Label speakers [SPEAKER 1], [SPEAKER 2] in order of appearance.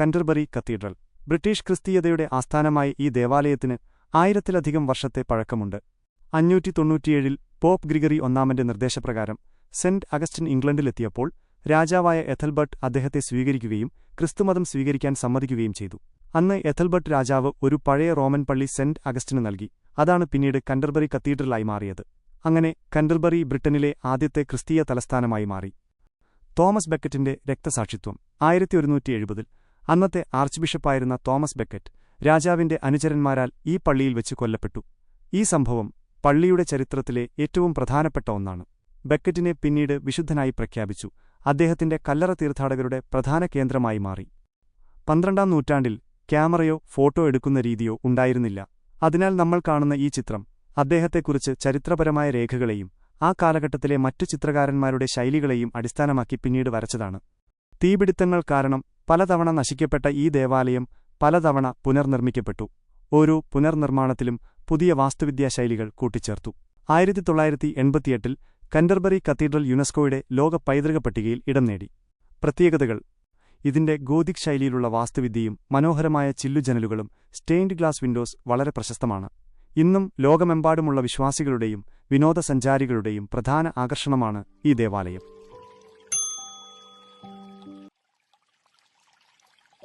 [SPEAKER 1] കന്റർബറി cathedral. British ക്രിസ്തീയതയുടെ ആസ്ഥാനമായി ഈ ദേവാലയത്തിന് ആയിരത്തിലധികം വർഷത്തെ പഴക്കമുണ്ട്. അഞ്ഞൂറ്റി തൊണ്ണൂറ്റിയേഴിൽ പോപ്പ് ഗ്രിഗറി ഒന്നാമന്റെ നിർദ്ദേശപ്രകാരം സെന്റ് അഗസ്റ്റിൻ ഇംഗ്ലണ്ടിലെത്തിയപ്പോൾ രാജാവായ എഥൽബർട്ട് അദ്ദേഹത്തെ സ്വീകരിക്കുകയും ക്രിസ്തുമതം സ്വീകരിക്കാൻ സമ്മതിക്കുകയും ചെയ്തു. അന്ന് എഥൽബർട്ട് രാജാവ് ഒരു പഴയ റോമൻ പള്ളി സെന്റ് അഗസ്റ്റിന് നൽകി. അതാണ് പിന്നീട് കൻഡർബറി കത്തീഡ്രലായി മാറിയത്. അങ്ങനെ കൻഡർബറി ബ്രിട്ടനിലെ ആദ്യത്തെ ക്രിസ്തീയ തലസ്ഥാനമായി മാറി. തോമസ് ബെക്കറ്റിന്റെ രക്തസാക്ഷിത്വം ആയിരത്തി ഒരുന്നൂറ്റി എഴുപതിൽ അന്നത്തെ ആർച്ച് ബിഷപ്പായിരുന്ന തോമസ് ബെക്കറ്റ് രാജാവിന്റെ അനുചരന്മാരാൽ ഈ പള്ളിയിൽ വെച്ച് കൊല്ലപ്പെട്ടു. ഈ സംഭവം പള്ളിയുടെ ചരിത്രത്തിലെ ഏറ്റവും പ്രധാനപ്പെട്ട ഒന്നാണ്. ബെക്കറ്റിനെ പിന്നീട് വിശുദ്ധനായി പ്രഖ്യാപിച്ചു. അദ്ദേഹത്തിന്റെ കല്ലറ തീർത്ഥാടകരുടെ പ്രധാന കേന്ദ്രമായി മാറി. പന്ത്രണ്ടാം നൂറ്റാണ്ടിൽ ക്യാമറയോ ഫോട്ടോ എടുക്കുന്ന രീതിയോ ഉണ്ടായിരുന്നില്ല. അതിനാൽ നമ്മൾ കാണുന്ന ഈ ചിത്രം അദ്ദേഹത്തെക്കുറിച്ച് ചരിത്രപരമായ രേഖകളെയും ആ കാലഘട്ടത്തിലെ മറ്റു ചിത്രകാരന്മാരുടെ ശൈലികളെയും അടിസ്ഥാനമാക്കി പിന്നീട് വരച്ചതാണ്. തീപിടുത്തങ്ങൾ കാരണം പലതവണ നശിക്കപ്പെട്ട ഈ ദേവാലയം പലതവണ പുനർനിർമ്മിക്കപ്പെട്ടു. ഓരോ പുനർനിർമ്മാണത്തിലും പുതിയ വാസ്തുവിദ്യാ ശൈലികൾ കൂട്ടിച്ചേർത്തു. ആയിരത്തി തൊള്ളായിരത്തി എൺപത്തിയെട്ടിൽ കന്റർബറി കത്തീഡ്രൽ യുനെസ്കോയുടെ ലോക പൈതൃക പട്ടികയിൽ ഇടം നേടി. പ്രത്യേകതകൾ. ഇതിന്റെ ഗോതിക് ശൈലിയിലുള്ള വാസ്തുവിദ്യയും മനോഹരമായ ചില്ലുജനലുകളും സ്റ്റെയിൻഡ് ഗ്ലാസ് വിൻഡോസ് വളരെ പ്രശസ്തമാണ്. ഇന്നും ലോകമെമ്പാടുമുള്ള വിശ്വാസികളുടെയും വിനോദസഞ്ചാരികളുടെയും പ്രധാന ആകർഷണമാണ് ഈ ദേവാലയം.